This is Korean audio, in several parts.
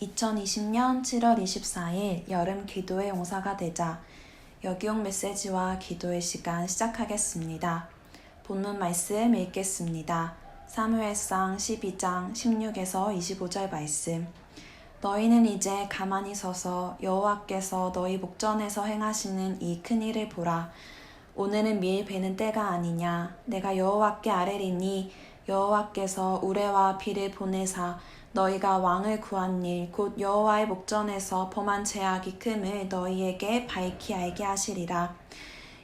2020년 7월 24일 여름 기도의 용사가 되자 여기용 메시지와 기도의 시간 시작하겠습니다. 본문 말씀 읽겠습니다. 사무엘상 12장 16에서 25절 말씀. 너희는 이제 가만히 서서 여호와께서 너희 목전에서 행하시는 이 큰 일을 보라. 오늘은 밀 베는 때가 아니냐. 내가 여호와께 아뢰리니 여호와께서 우레와 비를 보내사 너희가 왕을 구한 일 곧 여호와의 목전에서 범한 죄악이 큼을 너희에게 밝히 알게 하시리라.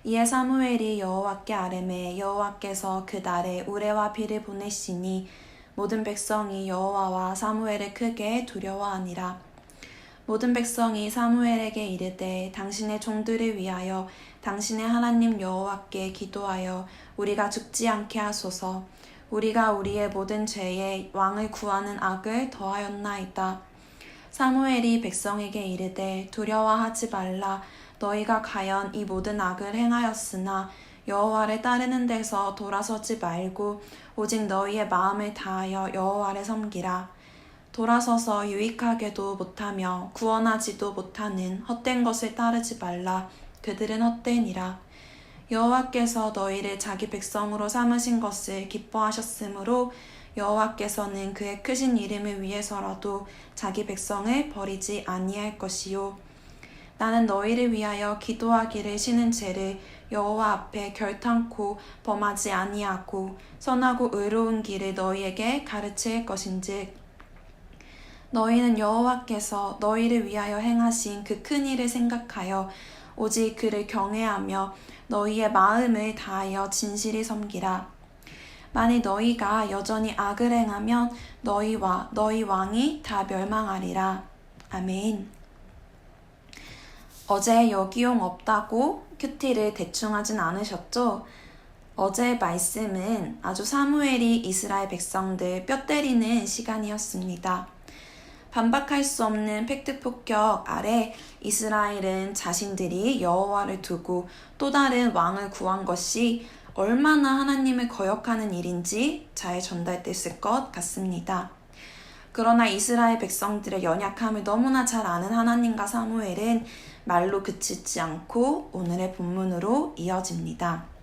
이에 사무엘이 여호와께 아뢰매 여호와께서 그 날에 우레와 비를 보내시니 모든 백성이 여호와와 사무엘을 크게 두려워하니라. 모든 백성이 사무엘에게 이르되 당신의 종들을 위하여 당신의 하나님 여호와께 기도하여 우리가 죽지 않게 하소서. 우리가 우리의 모든 죄에 왕을 구하는 악을 더하였나이다. 사무엘이 백성에게 이르되 두려워하지 말라. 너희가 과연 이 모든 악을 행하였으나 여호와를 따르는 데서 돌아서지 말고 오직 너희의 마음을 다하여 여호와를 섬기라. 돌아서서 유익하게도 못하며 구원하지도 못하는 헛된 것을 따르지 말라. 그들은 헛되니라. 여호와께서 너희를 자기 백성으로 삼으신 것을 기뻐하셨으므로 여호와께서는 그의 크신 이름을 위해서라도 자기 백성을 버리지 아니할 것이요. 나는 너희를 위하여 기도하기를 쉬는 죄를 여호와 앞에 결탄코 범하지 아니하고 선하고 의로운 길을 너희에게 가르칠 것인즉 너희는 여호와께서 너희를 위하여 행하신 그 큰 일을 생각하여 오직 그를 경외하며 너희의 마음을 다하여 진실히 섬기라. 만일 너희가 여전히 악을 행하면 너희와 너희 왕이 다 멸망하리라. 아멘. 어제 여기용 없다고 큐티를 대충 하진 않으셨죠? 어제의 말씀은 아주 사무엘이 이스라엘 백성들 뼈 때리는 시간이었습니다. 반박할 수 없는 팩트 폭격 아래 이스라엘은 자신들이 여호와를 두고 또 다른 왕을 구한 것이 얼마나 하나님을 거역하는 일인지 잘 전달됐을 것 같습니다. 그러나 이스라엘 백성들의 연약함을 너무나 잘 아는 하나님과 사무엘은 말로 그치지 않고 오늘의 본문으로 이어집니다.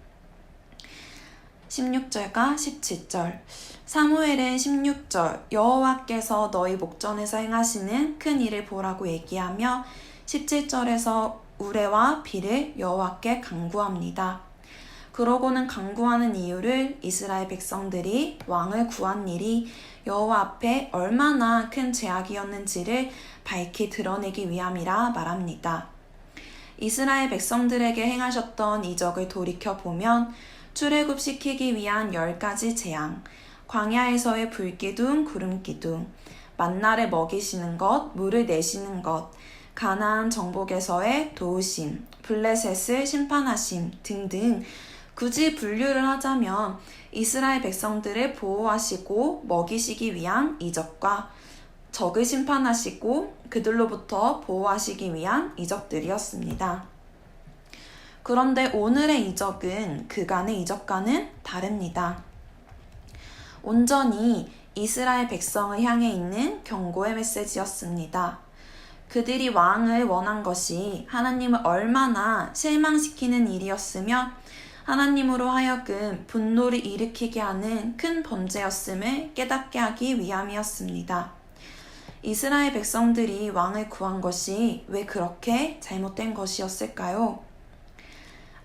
16절과 17절. 사무엘은 16절 여호와께서 너희 목전에서 행하시는 큰 일을 보라고 얘기하며 17절에서 우레와 비를 여호와께 강구합니다. 그러고는 강구하는 이유를 이스라엘 백성들이 왕을 구한 일이 여호와 앞에 얼마나 큰 죄악이었는지를 밝히 드러내기 위함이라 말합니다. 이스라엘 백성들에게 행하셨던 이적을 돌이켜 보면 출애굽시키기 위한 열 가지 재앙, 광야에서의 불기둥, 구름기둥, 만나를 먹이시는 것, 물을 내시는 것, 가나안 정복에서의 도우심, 블레셋을 심판하심 등등 굳이 분류를 하자면 이스라엘 백성들을 보호하시고 먹이시기 위한 이적과 적을 심판하시고 그들로부터 보호하시기 위한 이적들이었습니다. 그런데 오늘의 이적은 그간의 이적과는 다릅니다. 온전히 이스라엘 백성을 향해 있는 경고의 메시지였습니다. 그들이 왕을 원한 것이 하나님을 얼마나 실망시키는 일이었으며 하나님으로 하여금 분노를 일으키게 하는 큰 범죄였음을 깨닫게 하기 위함이었습니다. 이스라엘 백성들이 왕을 구한 것이 왜 그렇게 잘못된 것이었을까요?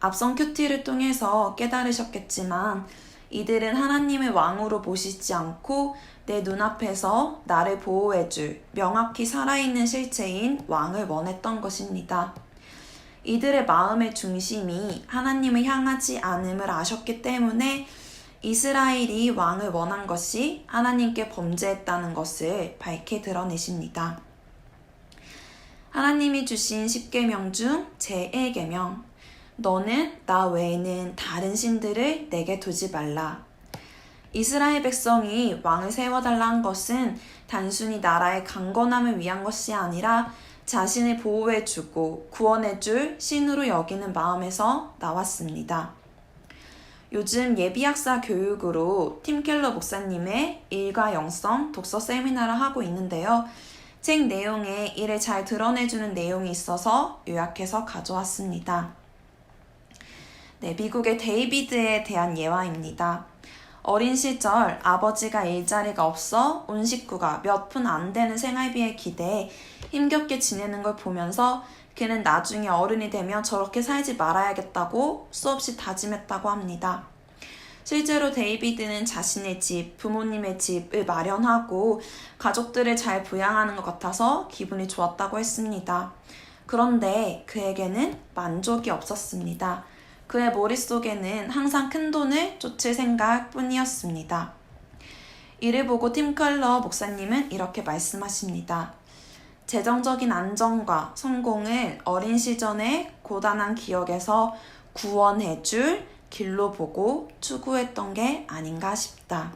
앞선 큐티를 통해서 깨달으셨겠지만 이들은 하나님의 왕으로 모시지 않고 내 눈앞에서 나를 보호해줄 명확히 살아있는 실체인 왕을 원했던 것입니다. 이들의 마음의 중심이 하나님을 향하지 않음을 아셨기 때문에 이스라엘이 왕을 원한 것이 하나님께 범죄했다는 것을 밝게 드러내십니다. 하나님이 주신 10계명 중 제1계명 너는 나 외에는 다른 신들을 내게 두지 말라. 이스라엘 백성이 왕을 세워달라 한 것은 단순히 나라의 강건함을 위한 것이 아니라 자신을 보호해주고 구원해줄 신으로 여기는 마음에서 나왔습니다. 요즘 예비학사 교육으로 팀켈러 목사님의 일과 영성 독서 세미나를 하고 있는데요. 책 내용에 이를 잘 드러내주는 내용이 있어서 요약해서 가져왔습니다. 네, 미국의 데이비드에 대한 예화입니다. 어린 시절 아버지가 일자리가 없어 온 식구가 몇 푼 안 되는 생활비에 기대해 힘겹게 지내는 걸 보면서 그는 나중에 어른이 되면 저렇게 살지 말아야겠다고 수없이 다짐했다고 합니다. 실제로 데이비드는 자신의 집, 부모님의 집을 마련하고 가족들을 잘 부양하는 것 같아서 기분이 좋았다고 했습니다. 그런데 그에게는 만족이 없었습니다. 그의 머릿속에는 항상 큰 돈을 쫓을 생각 뿐이었습니다. 이를 보고 팀 컬러 목사님은 이렇게 말씀하십니다. 재정적인 안정과 성공을 어린 시절의 고단한 기억에서 구원해줄 길로 보고 추구했던 게 아닌가 싶다.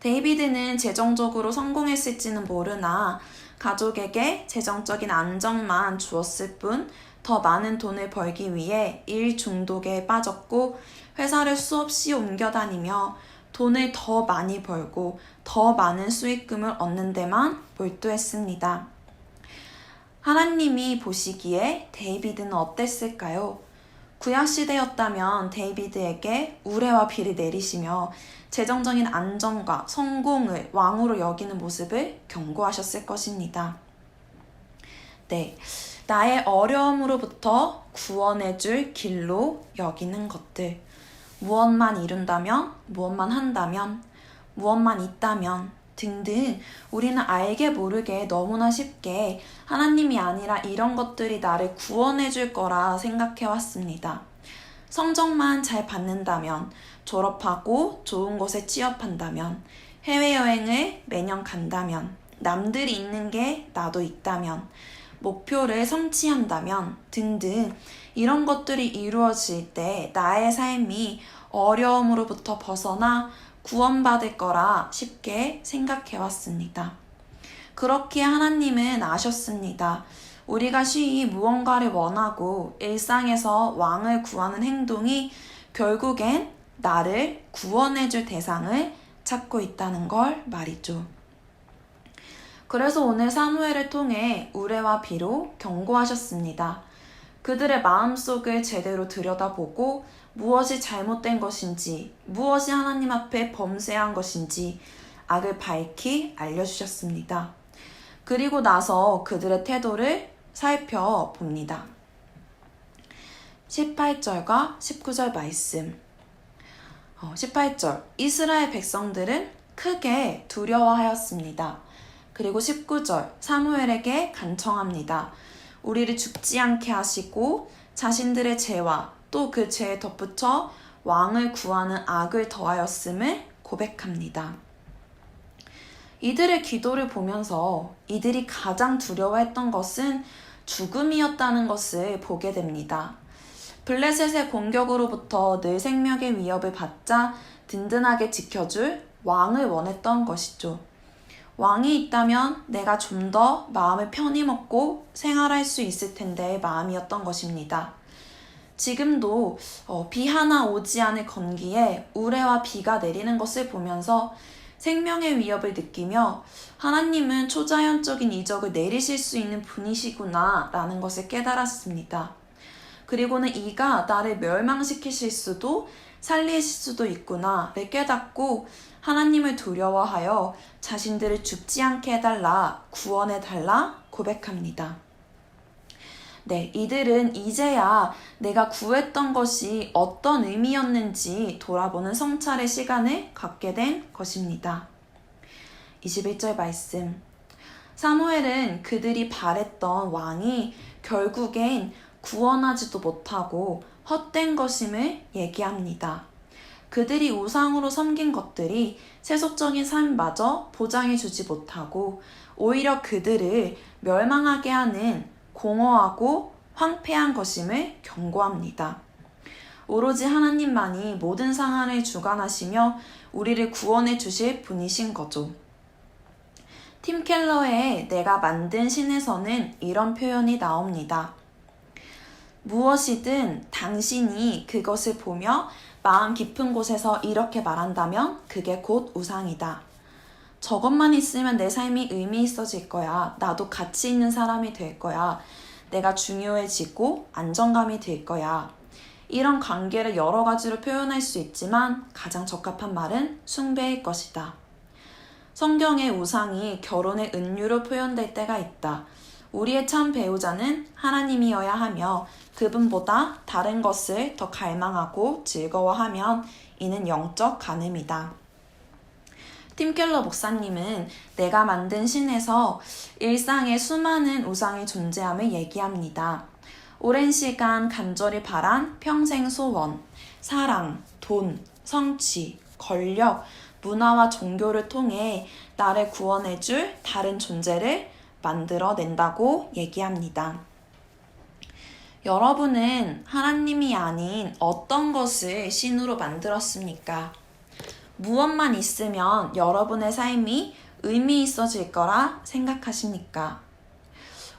데이비드는 재정적으로 성공했을지는 모르나 가족에게 재정적인 안정만 주었을 뿐 더 많은 돈을 벌기 위해 일 중독에 빠졌고 회사를 수없이 옮겨 다니며 돈을 더 많이 벌고 더 많은 수익금을 얻는 데만 몰두했습니다. 하나님이 보시기에 데이비드는 어땠을까요? 구약시대였다면 데이비드에게 우레와 비를 내리시며 재정적인 안정과 성공을 왕으로 여기는 모습을 경고하셨을 것입니다. 네. 나의 어려움으로부터 구원해줄 길로 여기는 것들. 무엇만 이룬다면, 무엇만 한다면, 무엇만 있다면 등등 우리는 알게 모르게 너무나 쉽게 하나님이 아니라 이런 것들이 나를 구원해 줄 거라 생각해 왔습니다. 성적만 잘 받는다면, 졸업하고 좋은 곳에 취업한다면, 해외여행을 매년 간다면, 남들이 있는 게 나도 있다면, 목표를 성취한다면 등등 이런 것들이 이루어질 때 나의 삶이 어려움으로부터 벗어나 구원받을 거라 쉽게 생각해 왔습니다. 그렇게 하나님은 아셨습니다. 우리가 쉬이 무언가를 원하고 일상에서 왕을 구하는 행동이 결국엔 나를 구원해줄 대상을 찾고 있다는 걸 말이죠. 그래서 오늘 사무엘을 통해 우레와 비로 경고하셨습니다. 그들의 마음 속을 제대로 들여다보고 무엇이 잘못된 것인지, 무엇이 하나님 앞에 범죄한 것인지 악을 밝히 알려주셨습니다. 그리고 나서 그들의 태도를 살펴봅니다. 18절과 19절 말씀. 18절. 어, 이스라엘 백성들은 크게 두려워하였습니다. 그리고 19절 사무엘에게 간청합니다. 우리를 죽지 않게 하시고 자신들의 죄와 또 그 죄에 덧붙여 왕을 구하는 악을 더하였음을 고백합니다. 이들의 기도를 보면서 이들이 가장 두려워했던 것은 죽음이었다는 것을 보게 됩니다. 블레셋의 공격으로부터 늘 생명의 위협을 받자 든든하게 지켜줄 왕을 원했던 것이죠. 왕이 있다면 내가 좀 더 마음을 편히 먹고 생활할 수 있을 텐데 마음이었던 것입니다. 지금도 어, 비 하나 오지 않을 건기에 우레와 비가 내리는 것을 보면서 생명의 위협을 느끼며 하나님은 초자연적인 이적을 내리실 수 있는 분이시구나 라는 것을 깨달았습니다. 그리고는 이가 나를 멸망시키실 수도 살리실 수도 있구나를 깨닫고 하나님을 두려워하여 자신들을 죽지 않게 해달라, 구원해달라 고백합니다. 네, 이들은 이제야 내가 구했던 것이 어떤 의미였는지 돌아보는 성찰의 시간을 갖게 된 것입니다. 21절 말씀. 사무엘은 그들이 바랬던 왕이 결국엔 구원하지도 못하고 헛된 것임을 얘기합니다. 그들이 우상으로 섬긴 것들이 세속적인 삶마저 보장해 주지 못하고 오히려 그들을 멸망하게 하는 공허하고 황폐한 것임을 경고합니다. 오로지 하나님만이 모든 상황을 주관하시며 우리를 구원해 주실 분이신 거죠. 팀 켈러의 내가 만든 신에서는 이런 표현이 나옵니다. 무엇이든 당신이 그것을 보며 마음 깊은 곳에서 이렇게 말한다면 그게 곧 우상이다. 저것만 있으면 내 삶이 의미 있어질 거야. 나도 가치 있는 사람이 될 거야. 내가 중요해지고 안정감이 될 거야. 이런 관계를 여러 가지로 표현할 수 있지만 가장 적합한 말은 숭배일 것이다. 성경의 우상이 결혼의 은유로 표현될 때가 있다. 우리의 참 배우자는 하나님이어야 하며 그분보다 다른 것을 더 갈망하고 즐거워하면 이는 영적 간음이다. 팀켈러 목사님은 내가 만든 신에서 일상에 수많은 우상이 존재함을 얘기합니다. 오랜 시간 간절히 바란 평생 소원, 사랑, 돈, 성취, 권력, 문화와 종교를 통해 나를 구원해줄 다른 존재를 만들어낸다고 얘기합니다. 여러분은 하나님이 아닌 어떤 것을 신으로 만들었습니까? 무엇만 있으면 여러분의 삶이 의미 있어질 거라 생각하십니까?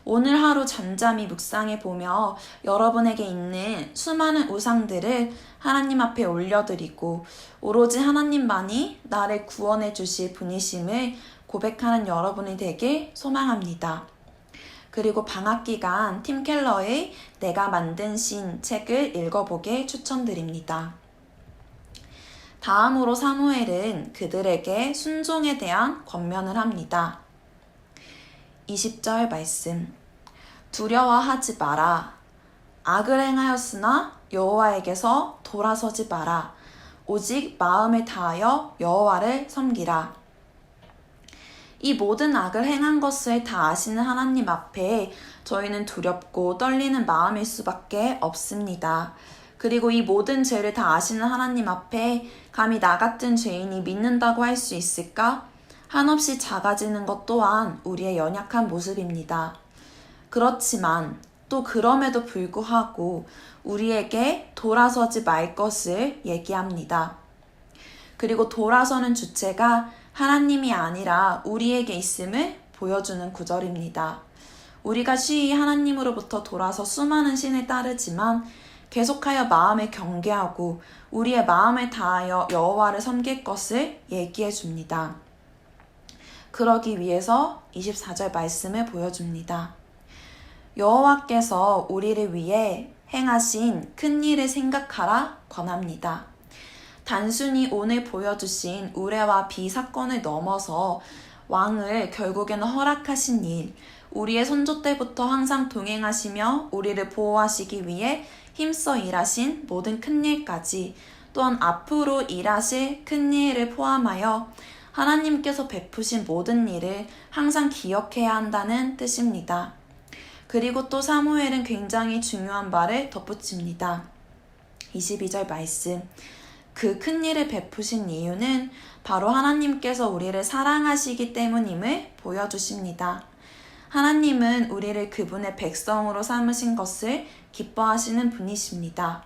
오늘 하루 잠잠히 묵상해 보며 여러분에게 있는 수많은 우상들을 하나님 앞에 올려드리고 오로지 하나님만이 나를 구원해 주실 분이심을 고백하는 여러분이 되길 소망합니다. 그리고 방학 기간 팀 켈러의 내가 만든 신 책을 읽어보길 추천드립니다. 다음으로 사무엘은 그들에게 순종에 대한 권면을 합니다. 20절 말씀. 두려워하지 마라. 악을 행하였으나 여호와에게서 돌아서지 마라. 오직 마음을 다하여 여호와를 섬기라. 이 모든 악을 행한 것을 다 아시는 하나님 앞에 저희는 두렵고 떨리는 마음일 수밖에 없습니다. 그리고 이 모든 죄를 다 아시는 하나님 앞에 감히 나 같은 죄인이 믿는다고 할 수 있을까? 한없이 작아지는 것 또한 우리의 연약한 모습입니다. 그렇지만 또 그럼에도 불구하고 우리에게 돌아서지 말 것을 얘기합니다. 그리고 돌아서는 주체가 하나님이 아니라 우리에게 있음을 보여주는 구절입니다. 우리가 쉬이 하나님으로부터 돌아서 수많은 신을 따르지만 계속하여 마음을 경계하고 우리의 마음을 다하여 여호와를 섬길 것을 얘기해 줍니다. 그러기 위해서 24절 말씀을 보여줍니다. 여호와께서 우리를 위해 행하신 큰 일을 생각하라 권합니다. 단순히 오늘 보여주신 우레와 비 사건을 넘어서 왕을 결국에는 허락하신 일, 우리의 선조 때부터 항상 동행하시며 우리를 보호하시기 위해 힘써 일하신 모든 큰 일까지 또한 앞으로 일하실 큰 일을 포함하여 하나님께서 베푸신 모든 일을 항상 기억해야 한다는 뜻입니다. 그리고 또 사무엘은 굉장히 중요한 말을 덧붙입니다. 22절 말씀. 그 큰 일을 베푸신 이유는 바로 하나님께서 우리를 사랑하시기 때문임을 보여주십니다. 하나님은 우리를 그분의 백성으로 삼으신 것을 기뻐하시는 분이십니다.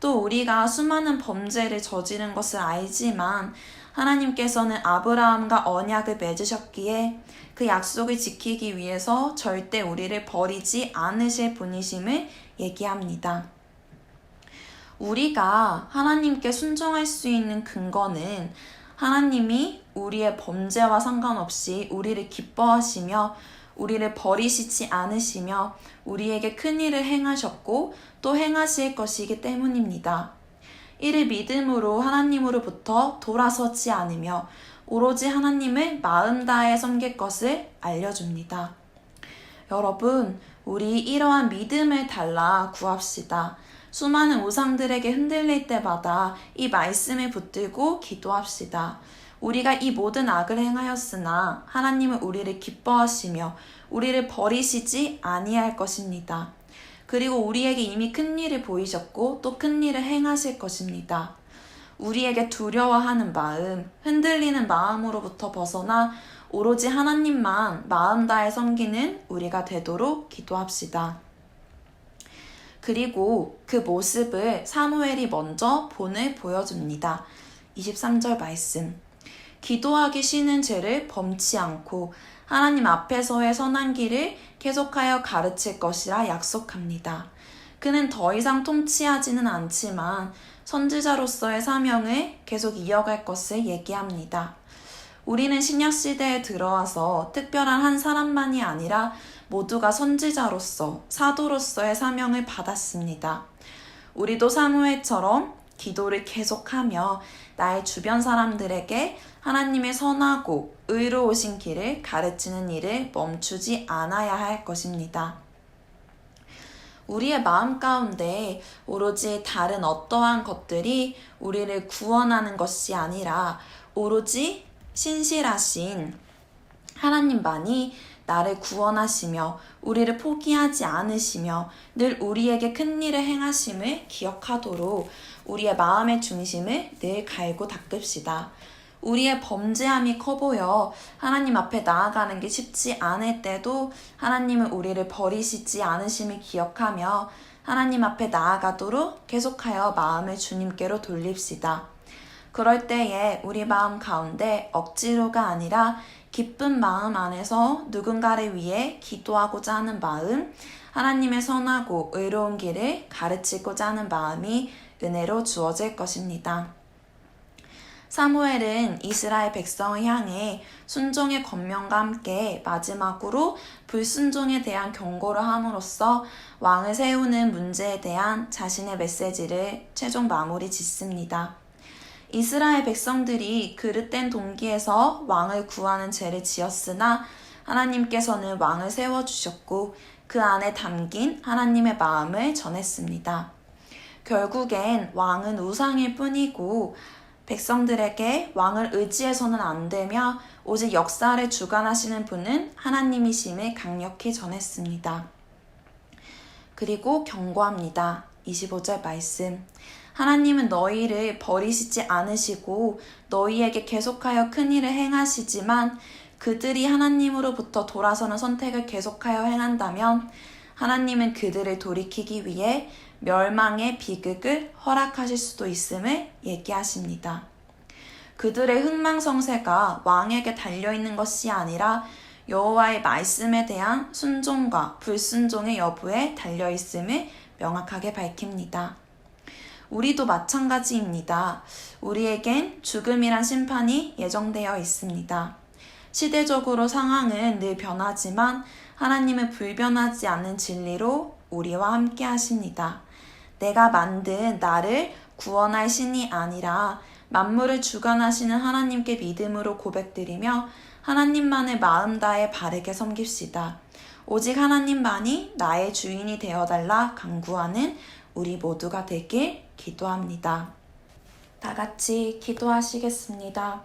또 우리가 수많은 범죄를 저지른 것을 알지만 하나님께서는 아브라함과 언약을 맺으셨기에 그 약속을 지키기 위해서 절대 우리를 버리지 않으실 분이심을 얘기합니다. 우리가 하나님께 순종할 수 있는 근거는 하나님이 우리의 범죄와 상관없이 우리를 기뻐하시며 우리를 버리시지 않으시며 우리에게 큰 일을 행하셨고 또 행하실 것이기 때문입니다. 이를 믿음으로 하나님으로부터 돌아서지 않으며 오로지 하나님을 마음 다해 섬길 것을 알려줍니다. 여러분, 우리 이러한 믿음을 달라 구합시다. 수많은 우상들에게 흔들릴 때마다 이 말씀을 붙들고 기도합시다. 우리가 이 모든 악을 행하였으나 하나님은 우리를 기뻐하시며 우리를 버리시지 아니할 것입니다. 그리고 우리에게 이미 큰 일을 보이셨고 또 큰 일을 행하실 것입니다. 우리에게 두려워하는 마음, 흔들리는 마음으로부터 벗어나 오로지 하나님만 마음 다해 섬기는 우리가 되도록 기도합시다. 그리고 그 모습을 사무엘이 먼저 본을 보여줍니다. 23절 말씀. 기도하기 쉬는 죄를 범치 않고 하나님 앞에서의 선한 길을 계속하여 가르칠 것이라 약속합니다. 그는 더 이상 통치하지는 않지만 선지자로서의 사명을 계속 이어갈 것을 얘기합니다. 우리는 신약 시대에 들어와서 특별한 한 사람만이 아니라 모두가 선지자로서 사도로서의 사명을 받았습니다. 우리도 사무엘처럼 기도를 계속하며 나의 주변 사람들에게 하나님의 선하고 의로우신 길을 가르치는 일을 멈추지 않아야 할 것입니다. 우리의 마음 가운데 오로지 다른 어떠한 것들이 우리를 구원하는 것이 아니라 오로지 신실하신 하나님만이 나를 구원하시며 우리를 포기하지 않으시며 늘 우리에게 큰 일을 행하심을 기억하도록 우리의 마음의 중심을 늘 갈고 닦읍시다. 우리의 범죄함이 커 보여 하나님 앞에 나아가는 게 쉽지 않을 때도 하나님은 우리를 버리시지 않으심을 기억하며 하나님 앞에 나아가도록 계속하여 마음을 주님께로 돌립시다. 그럴 때에 우리 마음 가운데 억지로가 아니라 기쁜 마음 안에서 누군가를 위해 기도하고자 하는 마음, 하나님의 선하고 의로운 길을 가르치고자 하는 마음이 은혜로 주어질 것입니다. 사무엘은 이스라엘 백성을 향해 순종의 권면과 함께 마지막으로 불순종에 대한 경고를 함으로써 왕을 세우는 문제에 대한 자신의 메시지를 최종 마무리 짓습니다. 이스라엘 백성들이 그릇된 동기에서 왕을 구하는 죄를 지었으나 하나님께서는 왕을 세워주셨고 그 안에 담긴 하나님의 마음을 전했습니다. 결국엔 왕은 우상일 뿐이고 백성들에게 왕을 의지해서는 안 되며 오직 역사를 주관하시는 분은 하나님이심을 강력히 전했습니다. 그리고 경고합니다. 25절 말씀. 하나님은 너희를 버리시지 않으시고 너희에게 계속하여 큰 일을 행하시지만 그들이 하나님으로부터 돌아서는 선택을 계속하여 행한다면 하나님은 그들을 돌이키기 위해 멸망의 비극을 허락하실 수도 있음을 얘기하십니다. 그들의 흥망성쇠가 왕에게 달려있는 것이 아니라 여호와의 말씀에 대한 순종과 불순종의 여부에 달려있음을 명확하게 밝힙니다. 우리도 마찬가지입니다. 우리에겐 죽음이란 심판이 예정되어 있습니다. 시대적으로 상황은 늘 변하지만 하나님은 불변하지 않는 진리로 우리와 함께 하십니다. 내가 만든 나를 구원할 신이 아니라 만물을 주관하시는 하나님께 믿음으로 고백드리며 하나님만의 마음 다해 바르게 섬깁시다. 오직 하나님만이 나의 주인이 되어달라 강구하는 우리 모두가 되길 기도합니다. 다 같이 기도하시겠습니다.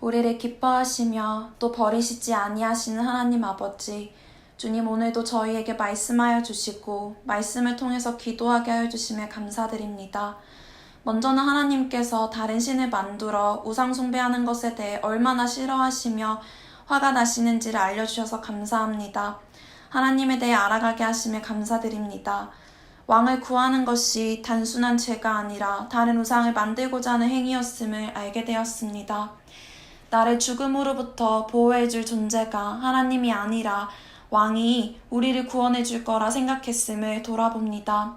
우리를 기뻐하시며 또 버리시지 아니하시는 하나님 아버지, 주님 오늘도 저희에게 말씀하여 주시고 말씀을 통해서 기도하게 하여 주심에 감사드립니다. 먼저는 하나님께서 다른 신을 만들어 우상 숭배하는 것에 대해 얼마나 싫어하시며 화가 나시는지를 알려주셔서 감사합니다. 하나님에 대해 알아가게 하심에 감사드립니다. 왕을 구하는 것이 단순한 죄가 아니라 다른 우상을 만들고자 하는 행위였음을 알게 되었습니다. 나를 죽음으로부터 보호해줄 존재가 하나님이 아니라 왕이 우리를 구원해 줄 거라 생각했음을 돌아봅니다.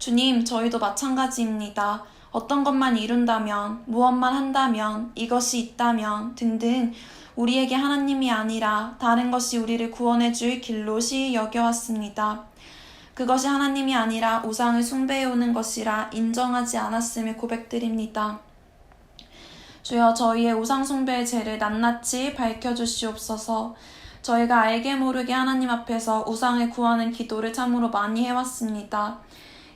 주님, 저희도 마찬가지입니다. 어떤 것만 이룬다면, 무엇만 한다면, 이것이 있다면 등등 우리에게 하나님이 아니라 다른 것이 우리를 구원해 줄 길로 시 여겨왔습니다. 그것이 하나님이 아니라 우상을 숭배해오는 것이라 인정하지 않았음을 고백드립니다. 주여 저희의 우상 숭배의 죄를 낱낱이 밝혀주시옵소서 저희가 알게 모르게 하나님 앞에서 우상을 구하는 기도를 참으로 많이 해왔습니다.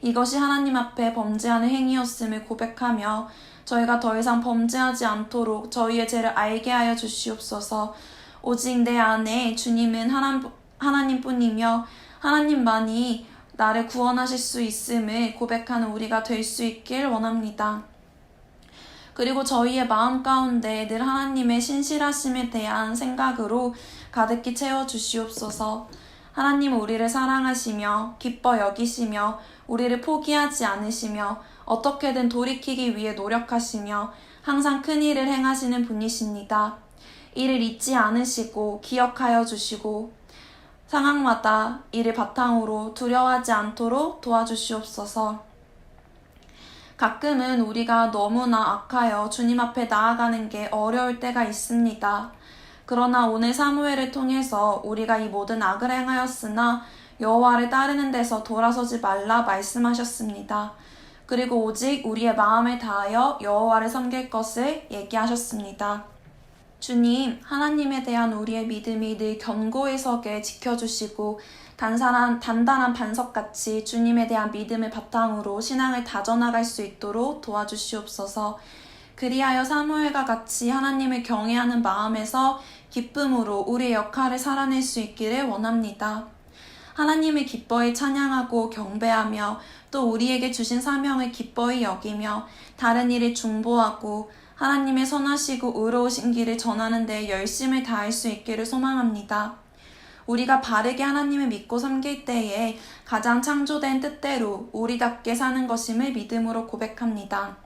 이것이 하나님 앞에 범죄하는 행위였음을 고백하며 저희가 더 이상 범죄하지 않도록 저희의 죄를 알게 하여 주시옵소서. 오직 내 안에 주님은 하나님, 하나님뿐이며 하나님만이 나를 구원하실 수 있음을 고백하는 우리가 될 수 있길 원합니다. 그리고 저희의 마음 가운데 늘 하나님의 신실하심에 대한 생각으로 가득히 채워 주시옵소서. 하나님 우리를 사랑하시며 기뻐 여기시며 우리를 포기하지 않으시며 어떻게든 돌이키기 위해 노력하시며 항상 큰 일을 행하시는 분이십니다. 이를 잊지 않으시고 기억하여 주시고 상황마다 이를 바탕으로 두려워하지 않도록 도와주시옵소서. 가끔은 우리가 너무나 악하여 주님 앞에 나아가는 게 어려울 때가 있습니다. 그러나 오늘 사무엘을 통해서 우리가 이 모든 악을 행하였으나 여호와를 따르는 데서 돌아서지 말라 말씀하셨습니다. 그리고 오직 우리의 마음을 다하여 여호와를 섬길 것을 얘기하셨습니다. 주님, 하나님에 대한 우리의 믿음이 늘 견고히 서게 지켜주시고 단단한, 단단한 반석같이 주님에 대한 믿음을 바탕으로 신앙을 다져나갈 수 있도록 도와주시옵소서. 그리하여 사무엘과 같이 하나님을 경외하는 마음에서 기쁨으로 우리의 역할을 살아낼 수 있기를 원합니다. 하나님을 기뻐히 찬양하고 경배하며 또 우리에게 주신 사명을 기뻐히 여기며 다른 일을 중보하고 하나님의 선하시고 의로우신 길을 전하는 데 열심을 다할 수 있기를 소망합니다. 우리가 바르게 하나님을 믿고 섬길 때에 가장 창조된 뜻대로 우리답게 사는 것임을 믿음으로 고백합니다.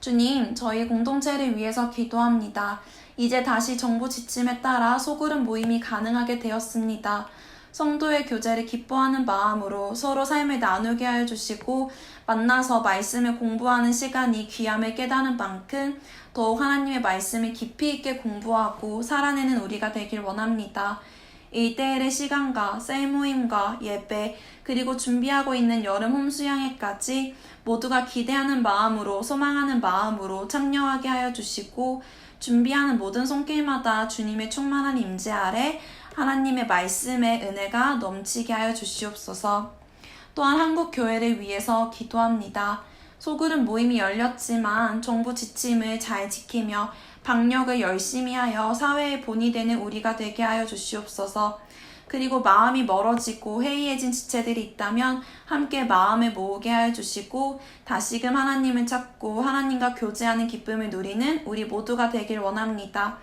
주님, 저희 공동체를 위해서 기도합니다. 이제 다시 정부 지침에 따라 소그룹 모임이 가능하게 되었습니다. 성도의 교제를 기뻐하는 마음으로 서로 삶을 나누게 하여 주시고 만나서 말씀을 공부하는 시간이 귀함을 깨닫는 만큼 더욱 하나님의 말씀을 깊이 있게 공부하고 살아내는 우리가 되길 원합니다. 일대일의 시간과 셀 모임과 예배 그리고 준비하고 있는 여름 홈수양회까지 모두가 기대하는 마음으로 소망하는 마음으로 참여하게 하여 주시고 준비하는 모든 손길마다 주님의 충만한 임재 아래 하나님의 말씀의 은혜가 넘치게 하여 주시옵소서. 또한 한국 교회를 위해서 기도합니다. 소그룹 모임이 열렸지만 정부 지침을 잘 지키며 방역을 열심히 하여 사회의 본이 되는 우리가 되게 하여 주시옵소서. 그리고 마음이 멀어지고 해이해진 지체들이 있다면 함께 마음을 모으게 하여 주시고 다시금 하나님을 찾고 하나님과 교제하는 기쁨을 누리는 우리 모두가 되길 원합니다.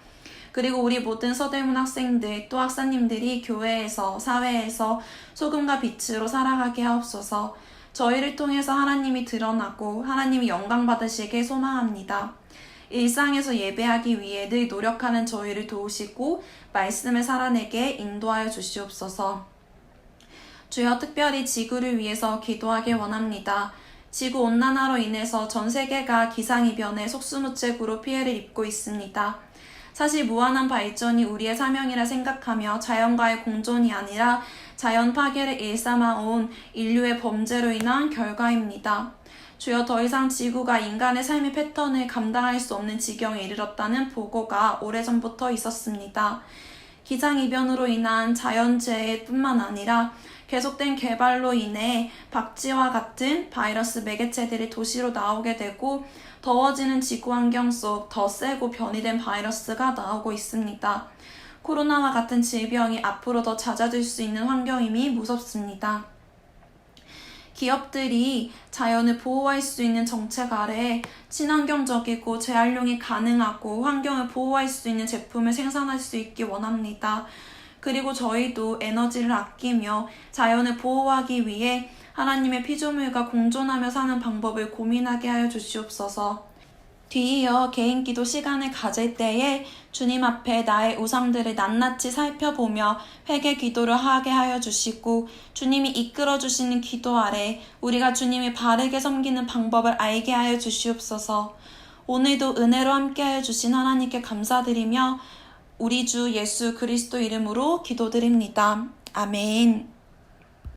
그리고 우리 모든 서대문 학생들 또 학사님들이 교회에서 사회에서 소금과 빛으로 살아가게 하옵소서. 저희를 통해서 하나님이 드러나고 하나님이 영광 받으시길 소망합니다. 일상에서 예배하기 위해 늘 노력하는 저희를 도우시고 말씀을 살아내게 인도하여 주시옵소서. 주여 특별히 지구를 위해서 기도하길 원합니다. 지구 온난화로 인해서 전 세계가 기상이변에 속수무책으로 피해를 입고 있습니다. 사실 무한한 발전이 우리의 사명이라 생각하며 자연과의 공존이 아니라 자연 파괴를 일삼아온 인류의 범죄로 인한 결과입니다. 주여 더 이상 지구가 인간의 삶의 패턴을 감당할 수 없는 지경에 이르렀다는 보고가 오래전부터 있었습니다. 기상이변으로 인한 자연재해뿐만 아니라 계속된 개발로 인해 박쥐와 같은 바이러스 매개체들이 도시로 나오게 되고 더워지는 지구 환경 속 더 세고 변이된 바이러스가 나오고 있습니다. 코로나와 같은 질병이 앞으로 더 잦아들 수 있는 환경임이 무섭습니다. 기업들이 자연을 보호할 수 있는 정책 아래 친환경적이고 재활용이 가능하고 환경을 보호할 수 있는 제품을 생산할 수 있기 원합니다. 그리고 저희도 에너지를 아끼며 자연을 보호하기 위해 하나님의 피조물과 공존하며 사는 방법을 고민하게 하여 주시옵소서. 뒤이어 개인 기도 시간을 가질 때에 주님 앞에 나의 우상들을 낱낱이 살펴보며 회개 기도를 하게 하여 주시고 주님이 이끌어 주시는 기도 아래 우리가 주님이 바르게 섬기는 방법을 알게 하여 주시옵소서. 오늘도 은혜로 함께 하여 주신 하나님께 감사드리며 우리 주 예수 그리스도 이름으로 기도드립니다. 아멘.